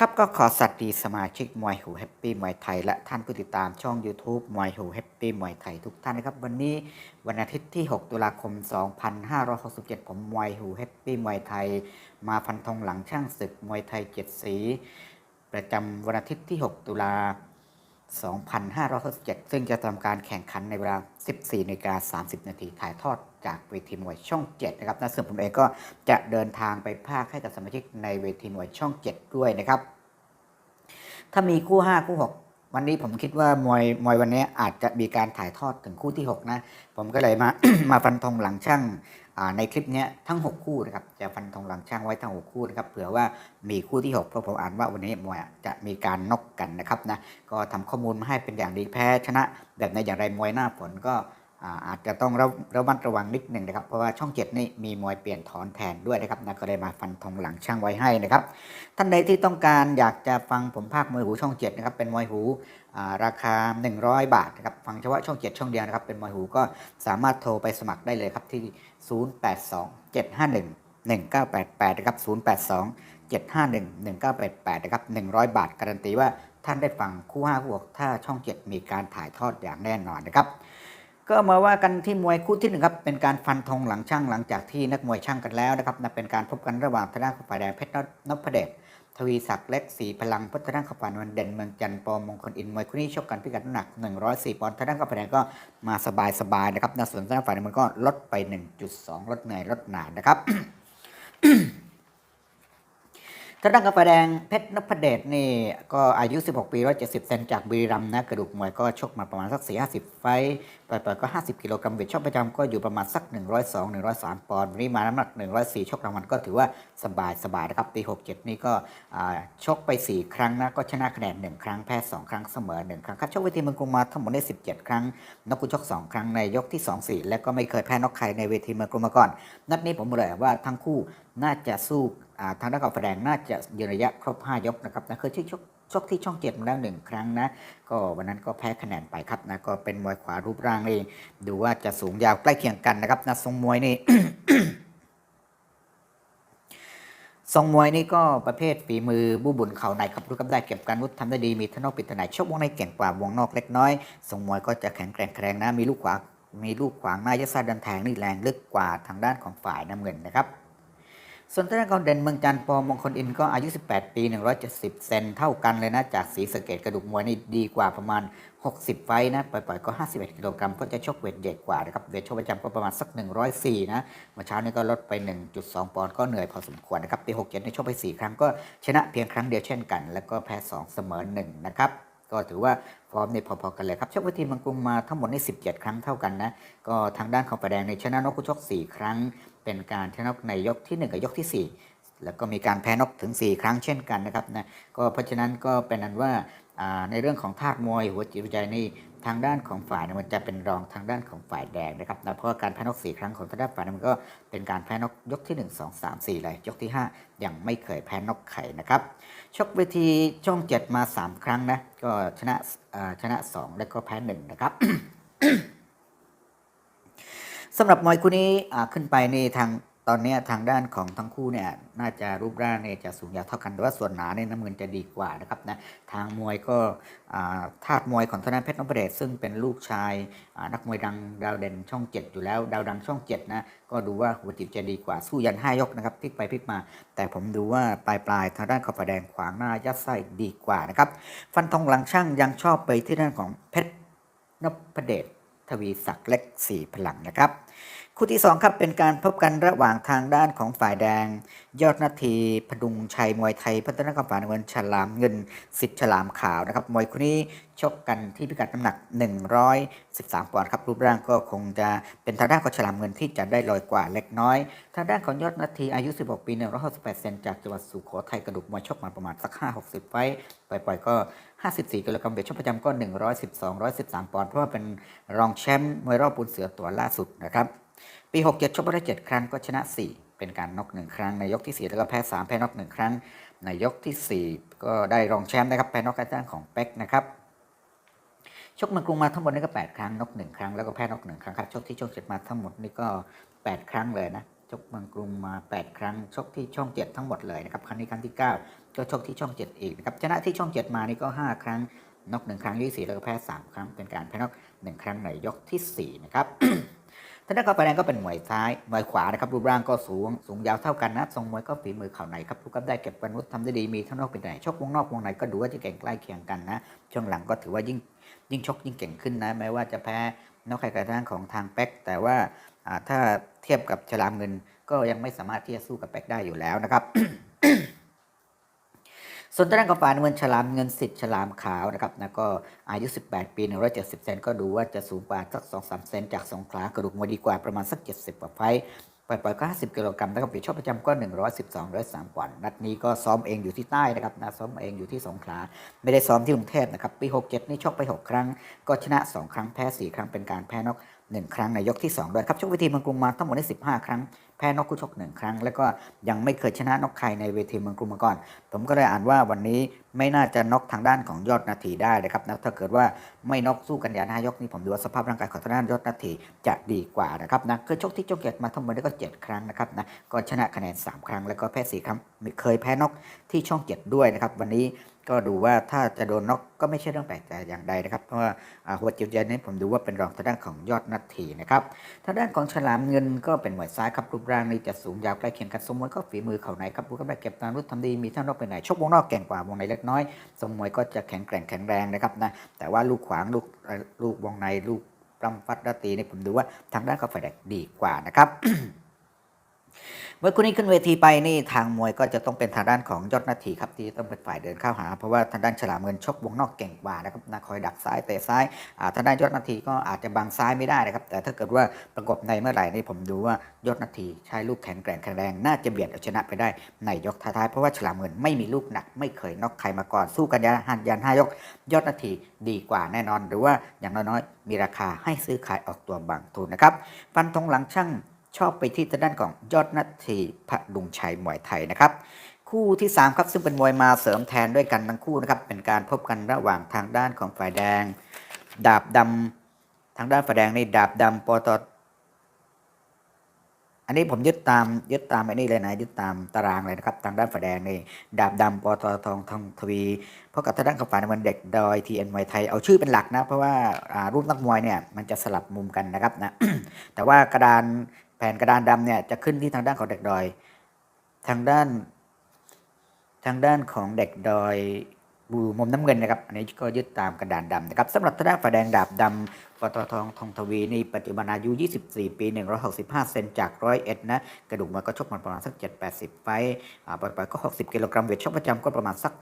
ครับก็ขอสวัสดีสมาชิกมวยหูแฮปปี้มวยไทยและท่านผู้ติดตามช่อง YouTube มวยหูแฮปปี้มวยไทยทุกท่านนะครับ วันนี้วันอาทิตย์ที่ 6 ตุลาคม 2567 ผมมวยหูแฮปปี้มวยไทย มาฟันธงหลังช่างศึกมวยไทย 7 สี ประจำวันอาทิตย์ที่ 6 ตุลา 2567 ซึ่งจะทำการแข่งขันในเวลา 14นาฬิกา30 นาทีถ่ายทอดจากเวทีมวยช่อง 7 นะครับและส่วนผมเองก็จะเดินทางไปภาคให้กับสมาชิกในเวทีมวยช่อง 7 ด้วยนะครับ ถ้ามีคู่ 5 คู่ 6 วันนี้ผมคิดว่ามวยมวยวันนี้อาจจะมีการถ่ายทอดถึงคู่ที่ 6 นะ ผมก็เลยมา มาฟันธงหลังช่าง ในคลิปนี้ทั้ง 6 คู่นะครับจะฟันธงหลังช่างไว้ทั้ง 6 คู่นะครับเผื่อว่ามีคู่ที่ 6 เพราะผมอ่านว่าวันนี้มวยจะมีการนกกันนะครับนะก็ทำข้อมูลมาให้เป็นอย่างดีแพ้ชนะ แบบในอย่างไรมวยหน้าฝนก็ อาอาจจะต้องระระมัดระวังนิดหนึ่งนะครับ เพราะว่าช่อง7นี่มีมวยเปลี่ยนถอนแทนด้วยนะครับนะก็เลยมาฟันธงหลังช่างไว้ให้นะครับ ท่านใดที่ต้องการอยากจะฟังผมภาคมวยหูช่อง7นะครับเป็นมวยหูาราคา 100 บาทนะครับฟังเฉพาะช่อง7ช่องเดียวนะครับเป็นมวยหูก็สามารถโทรไปสมัครได้เลยครับที่ 082 751 1988นะครับ082 751 1988นะครับ100 บาท การันตีว่าท่านได้ฟังคู่5คู่6ถ้าช่อง7มีการถ่ายทอดอย่างแน่นอนนะครับ ก็มาว่ากันที่มวยคู่ที่หนึ่งครับเป็นการฟันธงหลังช่างหลังจากที่นักมวยช่างกันแล้วนะครับนะเป็นการพบกันระหว่างทางด้านของฝ่ายแดงเพชรนพเดชทวีศักดิ์เล็กสีพลังพัฒนาขปานวันเด่นเมืองจันทร์ปอมงคลอินมวยคู่นี้ชกกันพิกัดน้ำหนัก 104ปอนด์ทางด้านของฝ่ายแดงก็มาสบายๆนะครับนะส่วนทางด้านฝ่ายมันก็ลดไป 1.2 ลดเหนื่อยลดหนานะครับ ทางด้านกาแฟแดงเพชรนพเดชนี่ก็อายุ 16 ปี 170 เซนจากบุรีรัมย์นะกระดูกมวยก็ชกมาประมาณสัก 4-50 ไฟต์ปล่อยๆก็ 50 กิโลกรัมเวทชกประจำก็อยู่ประมาณสัก 102 103 ปอนด์วันนี้มาน้ำหนัก 104 ชกรางวัลก็ถือว่าสบายสบายๆนะครับปี67 นี่ก็ชกไป 4 ครั้งนะก็ชนะคะแนน 1 ครั้งแพ้ 2 ครั้งเสมอ 1 ครั้งครับชกเวทีเมืองกรุงมาทั้งหมดได้ 17 ครั้งนกกุชก 2 ครั้งในยกที่ 2 4 และก็ไม่เคยแพ้นกใครในเวทีเมืองกรุงมาก่อน นัดนี้ผมบอกเลยว่าทั้งคู่ น่าจะสู้ทางด้านกาแฟแดงน่าจะยืนระยะครบ 5 ยกนะครับนะเคยชกชกที่ช่องเจ็ดมาแล้วหนึ่งครั้งนะ ก็วันนั้นก็แพ้คะแนนไปครับนะก็เป็นมวยขวารูปร่างนี่ดูว่าจะสูงยาวใกล้เคียงกันนะครับนะทรงมวยนี่ทรงมวยนี่ก็ประเภทฝีมือบูบุญเข่าในครับรู้กับได้เก็บการวุฒิทำได้ดีมีทนอกปิดถนัดชกวงในเก่งกว่าวงนอกเล็กน้อยทรงมวยก็จะแข็งแกร่งแข็งนะมีลูกขวามีลูกขวางหน้ายัดไส้ดันแทงนี่แรงลึกกว่าทางด้านของฝ่ายน้ำเงินนะครับ ส่วนทางด้านของเด่นเมืองจันทร์ปอมงคลอินก็อายุ 18 ปี 170 เซนเท่ากันเลยนะ จากสีสเกตกระดูกมวยนี่ดีกว่าประมาณ 60 ไฟนะ ปล่อยๆ ก็ 51 กิโลกรัมก็จะชกเวทใหญ่กว่านะครับ เวทชกประจำก็ประมาณสัก 104 นะเมื่อเช้านี้ก็ลดไป 1.2 ปอนด์ก็เหนื่อยพอสมควรนะครับ ปี 67ในชกไป 4 ครั้งก็ชนะเพียงครั้งเดียวเช่นกัน แล้วก็แพ้ 2 เสมอ 1 นะครับก็ถือว่าฟอร์มเนี่ยพอๆกันเลยครับชกเวทีมังกรมาทั้งหมดใน17 ครั้งเท่ากันนะ ก็ทางด้านของประแดงในชนะนกกุชก 4 ครั้ง เป็นการชนะในยกทีหนึ่1 กับยกทีสี่ 4 แล้วก็มีการแพ้นกถึง 4 ครั้งเช่นกันนะครับนะก็เพราะฉะนั้นก็เป็นนั้นว่าในเรื่องของธาตุมวยหัวจิตวิจัยนี่ทางด้านของฝ่ายมันจะเป็นรองทางด้านของฝ่ายแดงนะครับนะเพราะาการแพ้นก4ครั้งของทางด้านฝ่ายมันก็เป็นการแพ้นกยกที่ 1 2 3 4เลยยกที่ 5 ยังไม่เคยแพ้นกไข่นะครับชกเวทีช่อง7มา 3 ครั้งนะก็ชนะชนะ 2 แล้วก็แพ้1นะครับ สำหรับมวยคู่นี้ขึ้นไปในทางตอนนี้ทางด้านของทั้งคู่เนี่ยน่าจะรูปร่างเนี่ยจะสูงยาวเท่ากันแต่ว่าส่วนหนาเนี่ยน้ำเงินจะดีกว่านะครับนะทางมวยก็ธาตุมวยของธนาเพชรนพเดชซึ่งเป็นลูกชายนักมวยดังดาวเด่นช่อง7อยู่แล้ว ดาวดังช่อง7นะก็ดูว่าหัวจิตจะดีกว่าสู้ยัน5ยกนะครับพลิกไปพลิกมา แต่ผมดูว่าปลายปลายทางด้านขอบแดงขวางหน้ายัดไส้ดีกว่านะครับฟันธงหลังช่างยังชอบไปที่ด้านของเพชรนพเดช ทวีศักดิ์เล็กสีพลังนะครับ คู่ที่ 2 ครับเป็นการพบกันระหว่างทางด้านของฝ่ายแดง ยอดนาทีพดุงชัยมวยไทย พัฒนากรรมฝ่ายน้ำเงินฉลามเงินสิทธิ์ฉลามขาวนะครับมวยคู่นี้ชกกันที่พิกัดน้ำหนัก 113ปอนด์ครับรูปร่างก็คงจะเป็นทางด้านของฉลามเงินที่จะได้ลอยกว่าเล็กน้อยทางด้านของยอดนาทีอายุ 16 ปี168เซนจากจังหวัดสุโขทัยกระดูกมวยชกมาประมาณสัก 5-60 ไฟต์ปล่อยๆก็ 54กิโลกรัมเวทชกประจำก็ 112 113ปอนด์เพราะว่าเป็นรองแชมป์มวยรอบปูนเสือตัวล่าสุดนะครับ ปี 67ชกไปได้ 7 ครั้งก็ชนะ 4 เป็นการน็อก1ครั้ง ในยกที่ 4 แล้วก็แพ้ 3 แพ้น็อก1ครั้ง ในยกที่ 4 ก็ได้รองแชมป์นะครับแพ้น็อกอาจารย์ของเป็กนะครับชกเมืองกรุงมาทั้งหมดนี่ก็ 8 ครั้งน็อก1ครั้งแล้วก็แพ้น็อก1ครั้งครับชกที่ช่องเจ็ดมาทั้งหมดนี่ก็ 8 ครั้งเลยนะชกเมืองกรุงมา 8 ครั้งชกที่ช่อง7ทั้งหมดเลยนะครับครั้งนี้ครั้งที่ 9 ก็ชกที่ช่อง7อีกนะครับชนะที่ช่อง7มานี่ก็ 5 ครั้งนอก1ครั้งยกที่แล้วก็แพ้3ครั้งเป็นการแพ้นอก1ครั้งในยกที่4นะครับ ท่านนักกอล์ฟแดงก็เป็นมวยซ้ายมวยขวานะครับรูปร่างก็สูง สูงยาวเท่ากันนะทรงมวยก็ฝีมือเข่าในครับลูกกับได้เก็บวันวุฒิทำได้ดีมีทั้งนอกเป็นไหนชกวงนอกวงในก็ดูว่าจะเก่งใกล้เคียงกันนะช่วงหลังก็ถือว่ายิ่งยิ่งชกยิ่งเก่งขึ้นนะแม้ว่าจะแพ้นอกใครกระทั่งของทางแป๊กแต่ว่าอ่าถ้าเทียบกับฉลามเงินก็ยังไม่สามารถที่จะสู้กับแป๊กได้อยู่แล้วนะครับ ส่วนทางด้านของฝ่ายน้ำเงินฉลามเงินสิทธิ์ฉลามขาวนะครับนะก็อายุ 18 ปี 170 เซนก็ดูว่าจะสูงกว่าสัก 2-3 เซนจากสงขลากระดูกมวยดีกว่าประมาณสัก 70กว่าไฟปล่อยๆก็50 กิโลกรัมแล้วก็ปีชอบประจำก็ 112 103ปอนด์นัดนี้ก็ซ้อมเองอยู่ที่ใต้นะครับนะซ้อมเองอยู่ที่สงขลา ไม่ได้ซ้อมที่กรุงเทพนะครับ ปี 67 นี่ชกไป 6 ครั้ง ก็ชนะ 2 ครั้ง แพ้ 4 ครั้ง เป็นการแพ้นอก 1 ครั้งในยกที่ 2 ด้วยครับ ชกเวทีเมืองกรุงมาทั้งหมดได้ 15 ครั้ง แพ้นกคู่ชก1ครั้ง แล้วก็ยังไม่เคยชนะนกใครในเวทีเมืองกรุงมาก่อน ผมก็เลยอ่านว่าวันนี้ไม่น่าจะนกทางด้านของยอดนาทีได้นะครับนะถ้าเกิดว่าไม่นกสู้กันยาหน้ายกนี่ผมดูว่าสภาพร่างกายของทางด้านยอดนาทีจะดีกว่านะครับนะเคยชกที่จเกตมาทั้งหมดได้ก็ 7 ครั้งนะครับนะก็ชนะคะแนน 3 ครั้ง แล้วก็แพ้4ครั้งเคยแพ้นกที่ช่องเจ็ดด้วยนะครับวันนี้ก็ดูว่าถ้าจะโดนน็อกก็ไม่ใช่เรื่องแปลกใจอย่างใดนะครับ เพราะว่าหัวจิตใจนี้ผมดูว่าเป็นรองทางด้านของยอดนาทีนะครับทางด้านของฉลามเงินก็เป็นมวยซ้ายครับรูปร่างนี่จะสูงยาวใกล้เคียงกันสมมวยก็ฝีมือเข่าในครับรู้ก็ได้เก็บตามรุดทำดีมีท่านนอกไปไหนชกวงนอกแก่งกว่าวงในเล็กน้อยทรงมวยก็จะแข็งแกร่งแข็งแรงนะครับนะแต่ว่าลูกขวางลูกลูกวงในลูกปล้ำฟัดระตีนี่ผมดูว่าทางด้านเขาฝ่ายแดกดีกว่านะครับ เมื่อคุณนี้ขึ้นเวทีไปนี่ทางมวยก็จะต้องเป็นทางด้านของยอดนาทีครับที่ต้องเป็นฝ่ายเดินเข้าหา เพราะว่าทางด้านฉลามเงินชกวงนอกเก่งกว่านะครับนะคอยดักซ้ายเตะซ้ายทางด้านยอดนาทีก็อาจจะบังซ้ายไม่ได้นะครับ แต่ถ้าเกิดว่าประกบในเมื่อไหร่นี่ผมดูว่ายอดนาทีใช้ลูกแข็งแกร่งแข็งแรงน่าจะเบียดเอาชนะไปได้ในยกท้ายๆเพราะว่าฉลามเงินไม่มีลูกหนัก ไม่เคยนอกใครมาก่อนสู้กันยันหันยันห้ายก ยอดนาทีดีกว่าแน่นอน หรือว่าอย่างน้อยๆมีราคาให้ซื้อขายออกตัวบางทุนนะครับฟันธงหลังช่าง ชอบไปที่ทางด้านของยอดนัททีพดุงชัยมวยไทยนะครับ คู่ที่ 3 ครับซึ่งเป็นมวยมาเสริมแทนด้วยกันทั้งคู่นะครับ เป็นการพบกันระหว่างทางด้านของฝ่ายแดง ดาบดำทางด้านฝ่ายแดงในดาบดำปตอันนี้ผมยึดตามยึดตามไอ้นี่เลยนะยึดตามตารางเลยนะครับทางด้านฝ่ายแดงนี่ดาบดำปตทองทองทวีเพราะกับทางด้านของฝ่ายน้ำเงินเด็กดอยทีเอ็นมวยไทยเอาชื่อเป็นหลักนะ เพราะว่าอ่ารูปนักมวยเนี่ยมันจะสลับมุมกันนะครับนะแต่ว่ากระดาน แผ่นกระดานดำเนี่ยจะขึ้นที่ทางด้านของเด็กดอย ทางด้าน ทางด้านของเด็กดอย บูมุมน้ำเงินนะครับอันนี้ก็ยึดตามกระดานดำนะครับสำหรับทางด้านฝ่ายแดงดาบดำปตทองทองทวีนี่ปัจจุบันอายุ 24 ปี 165 เซนจากร้อยเอ็ดนะ กระดูกมันก็ชกมันประมาณสัก 7-80 ไฟอ่าปล่อยๆก็ 60 กิโลกรัมเวทชกประจำก็ประมาณสัก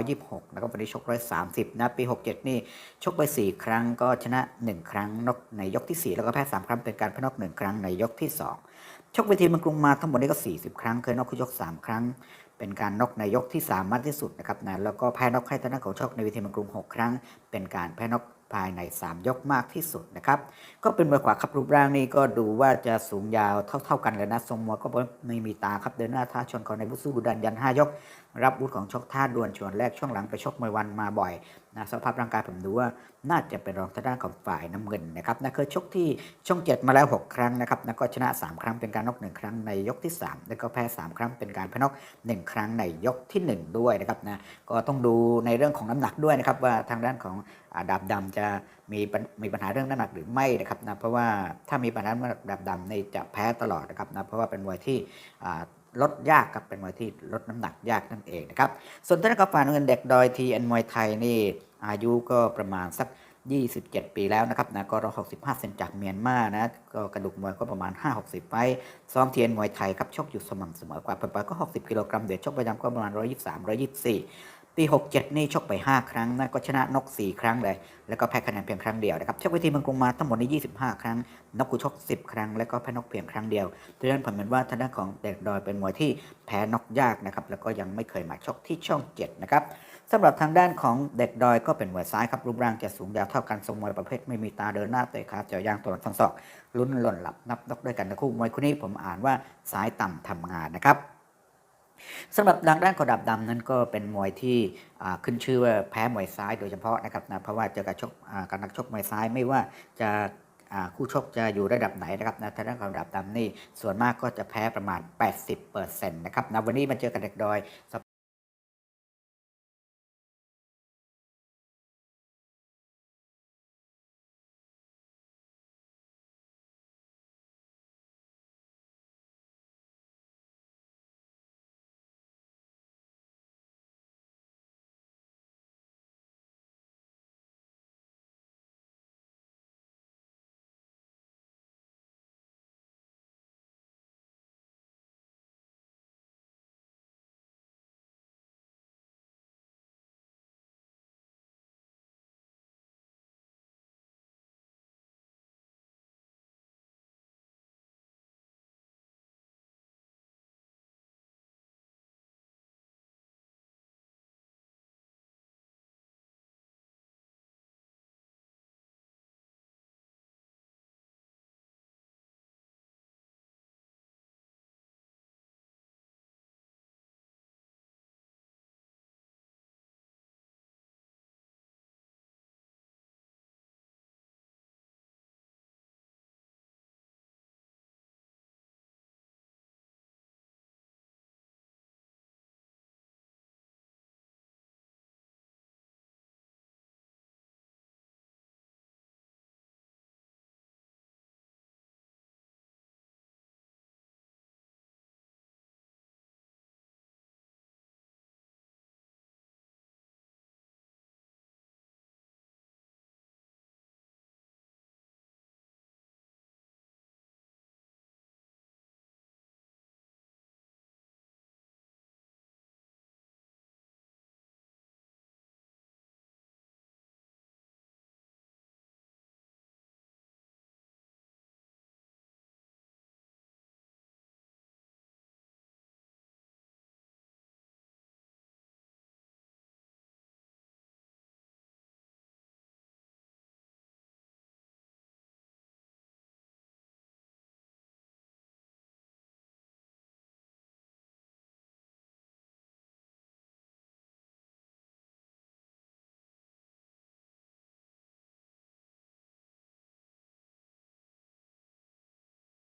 126 นะครับวันนี้ชก 130 นะ ปี 67 นี่ ชกไป 4 ครั้งก็ชนะ 1 ครั้งนอกในยกที่ 4 แล้วก็แพ้ 3 ครั้งเป็นการแพ้นอก 1 ครั้งในยกที่ 2 ชกเวทีเมันกรุงมาทั้งหมดนี้ก็ 40 ครั้งเคยนอกคู่ยก 3 ครั้ง เป็นการนอกในยกที่สามมากที่สุดนะครับนะแล้วก็แพ้นอกให้ทางด้านของโชคในวิทีมังกรุง 6 ครั้ง เป็นการแพ้นอกภายใน 3 ยกมากที่สุดนะครับ ก็เป็นมวยขวาครับรูปร่างนี่ก็ดูว่าจะสูงยาวเท่า ๆกันเลยนะทรงมวยก็ไม่มีตาครับเดินหน้าท้าชนขอในบุสู้ดุดันยันห้ายกรับบุญของชกท่าด่วนชวนแรกช่วงหลังไปชกมวยวันมาบ่อยนะสภาพร่างกายผมดูว่าน่าจะเป็นรองทางด้านของฝ่ายน้ำเงินนะครับนะเคยชกที่ช่องเจ็ดมาแล้ว 6 ครั้งนะครับนะก็ชนะ 3 ครั้งเป็นการนอก1ครั้งในยกที่ 3 แล้วก็แพ้ 3 ครั้งเป็นการแพ้นอก 1 ครั้งในยกที่ 1 ด้วยนะครับนะก็ต้องดูในเรื่องของน้ำหนักด้วยนะครับว่าทางด้านของอดาบดำจะมีปัญมีปัญหาเรื่องน้ำหนักหรือไม่นะครับนะเพราะว่าถ้ามีปัญหาเรื่องดาบดำในจะแพ้ตลอดนะครับนะเพราะว่าเป็นมวยที่ ลดยากครับเป็นมวยที่ลดน้ำหนักยากนั่นเองนะครับ ส่วนท่านกับฝ่านเงินเด็กดอยทีอันมวยไทยนี่อายุก็ประมาณสัก 27 ปีแล้วนะครับนะก็ร้อยหกสิบห้าเซนจากเมียนมานะก็กระดูกมวยก็ประมาณ 5-60 ไฟซ้อมเทียนมวยไทยครับชกอยู่สม่ำเสมอกว่าปล่อยๆก็ 60 กิโลกรัมเดียดชกประจำก็ประมาณ 123 124 ปี67 นี่ชกไป 5 ครั้งนะก็ชนะนก 4 ครั้งเลย แล้วก็แพ้คะแนนเพียงครั้งเดียวนะครับชกเวทีเมืองกรุงมาทั้งหมดนี้25 ครั้ง นกกูชก 10 ครั้ง แล้วก็แพ้นกเพียงครั้งเดียวดังนั้นผมเห็นว่าทางด้านของเด็กดอยเป็นมวยที่แพ้นกยากนะครับ แล้วก็ยังไม่เคยมาชกที่ช่อง 7 นะครับสำหรับทางด้านของเด็กดอยก็เป็นมวยซ้ายครับ รูปร่างจะสูงยาวเท่ากันทรงมวยประเภทไม่มีตาเดินหน้าเตะขาเจาะยางตัวฟันศอกลุ้นหล่นหลับนับนกด้วยกันนะคู่มวยคู่นี้ผมอ่านว่าซ้ายต่ำทำงานนะครับ สำหรับทางด้านขอดับดำนั้นก็เป็นมวยที่ขึ้นชื่อว่าแพ้มวยซ้ายโดยเฉพาะนะครับนะเพราะว่าเจอกับชกการนักชกมวยซ้ายไม่ว่าจะคู่ชกจะอยู่ระดับไหนนะครับนะทางด้านของระดับดำนี่ส่วนมากก็จะแพ้ประมาณ 80%นะครับนะวันนี้มาเจอกันเด็กดอยส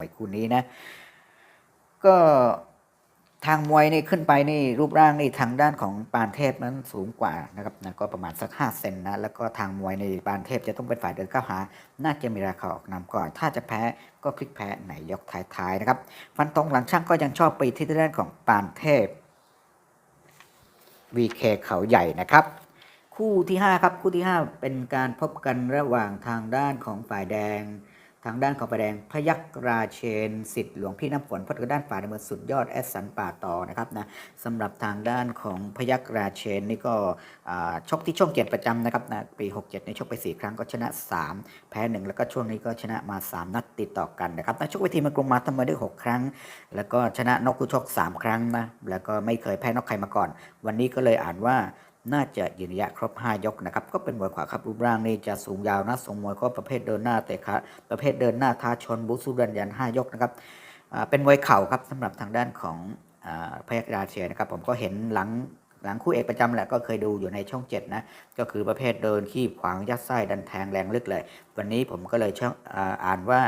วยคู่นี้นะ ก็ทางมวยนี่ขึ้นไปนี่รูปร่างนี่ทางด้านของปานเทพนั้นสูงกว่านะครับนะก็ประมาณสักห้าเซนนะแล้วก็ทางมวยในปานเทพจะต้องเป็นฝ่ายเดินเข้าหา น่าจะมีราคาออกนำก่อน ถ้าจะแพ้ก็พลิกแพ้ในยกท้ายๆนะครับ ฟันตรงหลังช่างก็ยังชอบไปที่ด้านของปานเทพ VK เขาใหญ่นะครับ คู่ที่5ครับคู่ที่ 5 เป็นการพบกันระหว่างทางด้านของฝ่ายแดง ทางด้านของฝ่ายแดงพยักราเชนสิทธิ์หลวงพี่น้ำฝนพระด้านฝ่ายในเมืองสุดยอดแอสสันป่าต่อนะครับนะสำหรับทางด้านของพยักราเชนนี่ก็ชกที่ช่องเกียรติประจำนะครับนะปี 67ในชกไป 4 ครั้งก็ชนะ 3 แพ้ 1 แล้วก็ช่วงนี้ก็ชนะมา 3 นัดติดต่อกันนะครับนะชกเวทีมากรุงมาทำมาได้ 6 ครั้ง แล้วก็ชนะนกคู่ชก 3 ครั้งนะแล้วก็ไม่เคยแพ้นกใครมาก่อน วันนี้ก็เลยอ่านว่า น่าจะยืนระยะครบ 5 ยกนะครับ ก็เป็นมวยขวาครับรูปร่างนี่จะสูงยาวนะทรงมวยก็ประเภทเดินหน้าเตะขาประเภทเดินหน้าท้าชนบุสุดันยัน 5 ยกนะครับเป็นมวยเข่าครับสำหรับทางด้านของอพยัคฆ์าเชียนะครับ ผมก็เห็นหลังหลังคู่เอกประจำแหละก็เคยดูอยู่ในช่อง 7 นะ ก็คือประเภทเดินขี้ขวางยัดไส้ดันแทงแรงลึกเลย วันนี้ผมก็เลยช่องอ่านว่า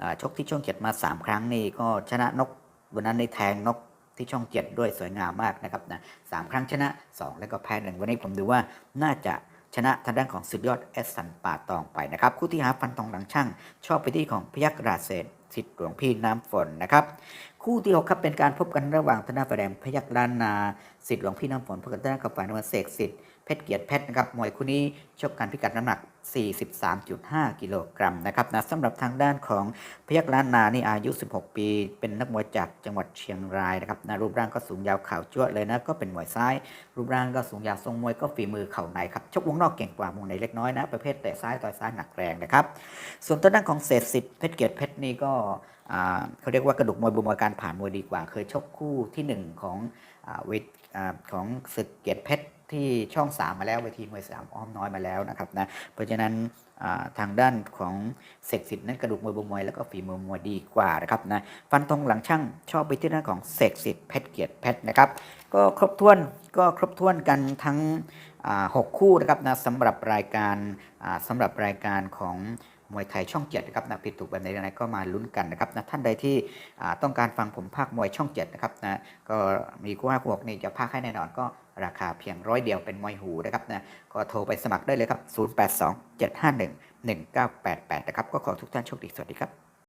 อ่าชกที่ช่อง 7 มา 3 ครั้งนี่ก็ชนะนกวันนั้นในแทงนก ที่ช่องเจ็ดด้วยสวยงามมากนะครับนะสามครั้งชนะ 2 แล้วก็แพ้หนึ่งวันนี้ผมดูว่าน่าจะชนะทางด้านของสุดยอดเอสสันป่าตองไปนะครับคู่ที่หาฟันทองหลังช่าง ชอบไปที่ของพยักราเซนสิทธิ์หลวงพี่น้ำฝนนะครับคู่ที่หกครับเป็นการพบกันระหว่างธนาฝ่ายแดงพยักล้านนาสิทธิ์หลวงพี่น้ำฝนพบกันด้านกับฝ่ายนวลเสกสิทธิ์ เพชรเกียรติเพชรนะครับมวยคู่นี้ชกกันพิกัดน้ำหนัก 43.5 กิโลกรัมนะครับนะสำหรับทางด้านของพยักล้านนานี่อายุ 16 ปี เป็นนักมวยจากจังหวัดเชียงรายนะครับนะรูปร่างก็สูงยาวข่าวจ้วะเลยนะก็เป็นมวยซ้าย รูปร่างก็สูงยาวทรงมวยก็ฝีมือเข่าในครับชกวงนอกเก่งกว่าวงในเล็กน้อยนะประเภทเตะซ้ายต่อยซ้ายหนักแรงนะครับ ส่วนตัวด้านของเศษสิทธิ์เพชรเกียรติเพชรนี่ก็เขาเรียกว่ากระดูกมวยบุมวยการผ่านมวยดีกว่า เคยชกคู่ทีหนึ่1 ของเวทของศึกเกียรติเพชร ที่ช่อง 3 มาแล้วเวทีมวยสามอ้อมน้อยมาแล้วนะครับนะเพราะฉะนั้นทางด้านของเสกสิทธิ์นั้นกระดูกมวยบุมวยแล้วก็ฝีมือมวยดีกว่านะครับนะฟันธงหลังช่างชอบไปที่ด้านของเสกสิทธิ์เพชรเกียรติเพชรนะครับ ก็ครบถ้วนก็ครบถ้วนกันทั้งหกคู่นะครับนะสำหรับรายการอ่าสำหรับรายการของมวยไทยช่องเจ็ดนะครับนะผิดถูกแบบไหนยังไงก็มาลุ้นกันนะครับนะท่านใดที่ต้องการฟังผมภาคมวยช่องเจ็ดนะครับนะก็มีกู้ห้ากู้หกนี่จะภาคให้แน่นอนก็ ราคาเพียงร้อยเดียวเป็นมวยหูนะครับนะก็โทรไปสมัครได้เลยครับ 082 751 1988 นะครับ ก็ขอทุกท่านโชคดี สวัสดีครับ